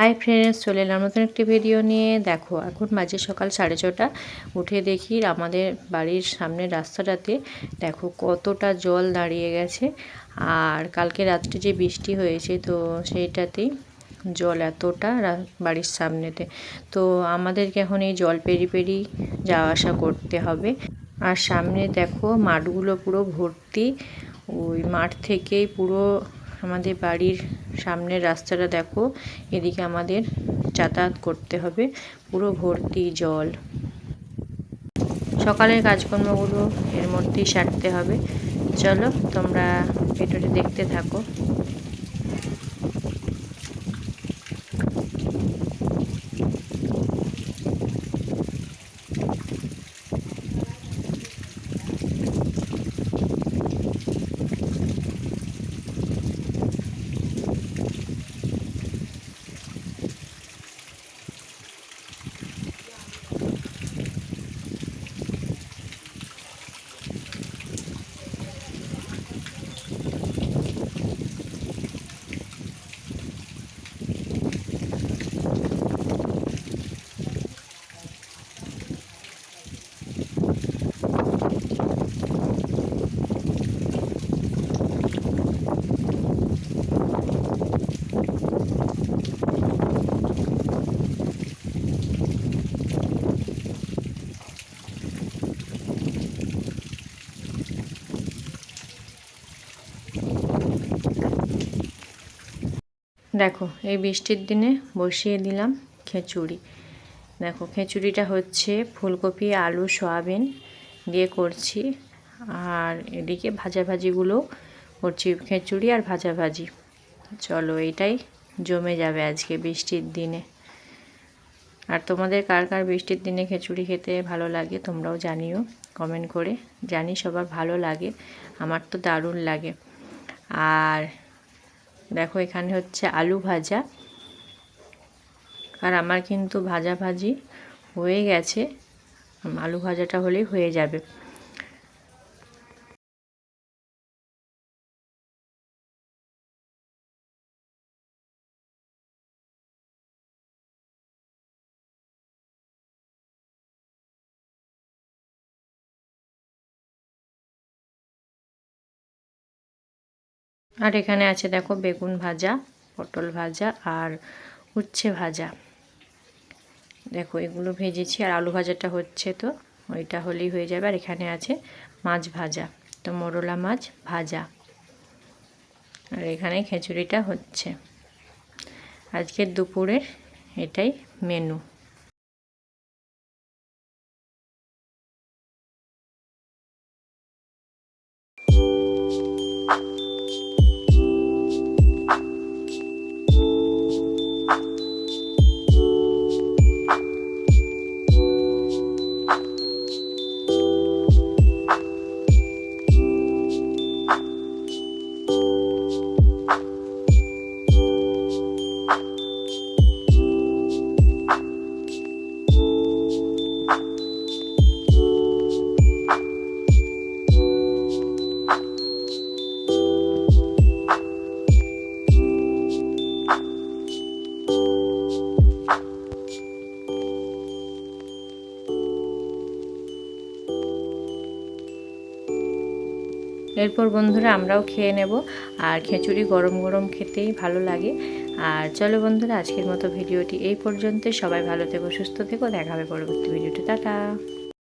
Hi friends চলে এলাম নতুন একটি ভিডিও নিয়ে। দেখো, এখন মাঝে সকাল সাড়ে ছটা। উঠে দেখি আমাদের বাড়ির সামনের রাস্তাটাতে দেখো কতটা জল দাঁড়িয়ে গেছে। আর কালকে রাত্রে যে বৃষ্টি হয়েছে, তো সেইটাতেই জল এতটা বাড়ির সামনেতে। তো আমাদেরকে এখন এই জল পেরি পেরি যাওয়া আসা করতে হবে। আর সামনে দেখো মাঠগুলো পুরো ভর্তি। ওই মাঠ থেকেই পুরো আমাদের বাড়ির সামনের রাস্তাটা দেখো, এদিকে আমাদের যাতায়াত করতে হবে, পুরো ভর্তি জল। সকালের কাজকর্মগুলো এর মধ্যেই সারতে হবে। চলো তোমরা ভিডিওটি দেখতে থাকো। দেখো, এই বৃষ্টির দিনে বসিয়ে দিলাম খিচুড়ি। দেখো, খিচুড়িটা হচ্ছে ফুলকপি, আলু, সয়াবিন দিয়ে করছি। আর এদিকে ভাজাভাজিগুলো করছি, খিচুড়ি আর ভাজাভাজি। চলো, এইটাই জমে যাবে আজকে বৃষ্টির দিনে। আর তোমাদের কার কার বৃষ্টির দিনে খিচুড়ি খেতে ভালো লাগে তোমরাও জানিও কমেন্ট করে। জানি সবার ভালো লাগে, আমার তো দারুণ লাগে। আর দেখো, এখানে হচ্ছে আলু ভাজা। আর আমার কিন্তু ভাজা ভাজি হয়ে গেছে। আলু ভাজাটা হলেই হয়ে যাবে। আর এখানে আছে দেখো বেগুন ভাজা, পটল ভাজা আর উচ্ছে ভাজা। দেখো এগুলো ভেজেছি আর আলু ভাজাটা হচ্ছে তো, ওইটা হলেই হয়ে যাবে। আর এখানে আছে মাছ ভাজা, তো মোরলা মাছ ভাজা। আর এখানে খিচুড়িটা হচ্ছে। আজকের দুপুরের এটাই মেনু এরপর বন্ধুরা আমরাও খেয়ে নেব। আর খিচুড়ি গরম গরম খেতেই ভালো লাগে। আর চলো বন্ধুরা, আজকের মতো ভিডিওটি এই পর্যন্ত সবাই ভালো থেকো, সুস্থ থেকো। দেখা হবে পরবর্তী ভিডিওটি টাটা।